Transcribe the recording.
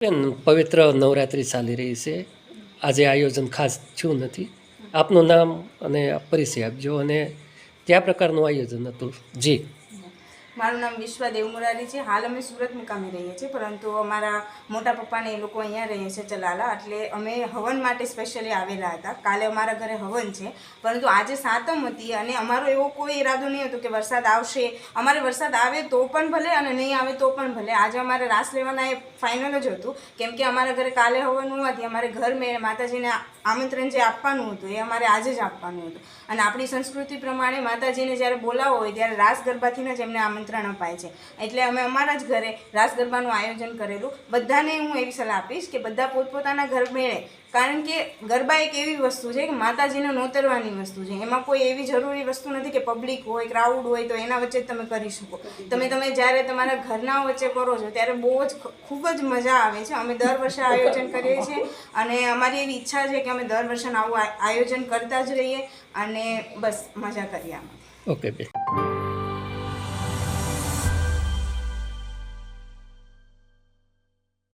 બેન પવિત્ર નવરાત્રિ ચાલી રહી છે? આજે આયોજન ખાસ થયું નથી. આપનું નામ અને પરિચય આપજો અને કયા પ્રકારનું આયોજન હતું? જી. મારું નામ વિશ્વા દેવમુરારી છે. હાલ અમે સુરત મુકામે રહીએ છીએ, પરંતુ અમારા મોટા પપ્પાને એ લોકો અહીંયા રહીએ છે ચલાલા. એટલે અમે હવન માટે સ્પેશિયલી આવેલા હતા. કાલે અમારા ઘરે હવન છે. પરંતુ આજે સાતમ હતી અને અમારો એવો કોઈ ઈરાદો નહીં હતો કે વરસાદ આવશે. અમારે વરસાદ આવે તો પણ ભલે અને નહીં આવે તો પણ ભલે. આજે અમારે રાસ લેવાના એ ફાઇનલ જ હતું. કેમ કે અમારા ઘરે કાલે હવન હોવાથી અમારે ઘર મેં માતાજીને આમંત્રણ જે આપવાનું હતું, એ અમારે આજે જ આપવાનું હતું. અને આપણી સંસ્કૃતિ પ્રમાણે માતાજીને જ્યારે બોલાવો હોય ત્યારે રાસ ગરબાથી જ એમને આમંત્રણ અપાય છે. એટલે અમે અમારા જ ઘરે રાસ ગરબાનું આયોજન કરેલું. બધાને હું એવી સલાહ આપીશ કે બધા પોતપોતાના ઘર મેળે. કારણ કે ગરબા એક એવી વસ્તુ છે કે માતાજીને નોતરવાની વસ્તુ છે. એમાં કોઈ એવી જરૂરી વસ્તુ નથી કે પબ્લિક હોય ક્રાઉડ હોય તો એના વચ્ચે તમે કરી શકો. તમે તમે જ્યારે તમારા ઘરના વચ્ચે કરો છો ત્યારે બહુ જ ખૂબ જ મજા આવે છે. અમે દર વર્ષે આયોજન કરીએ છીએ અને અમારી એવી ઈચ્છા છે કે અમે દર વર્ષે આવું આયોજન કરતા જ રહીએ અને બસ મજા કરીએ આમાં. ઓકે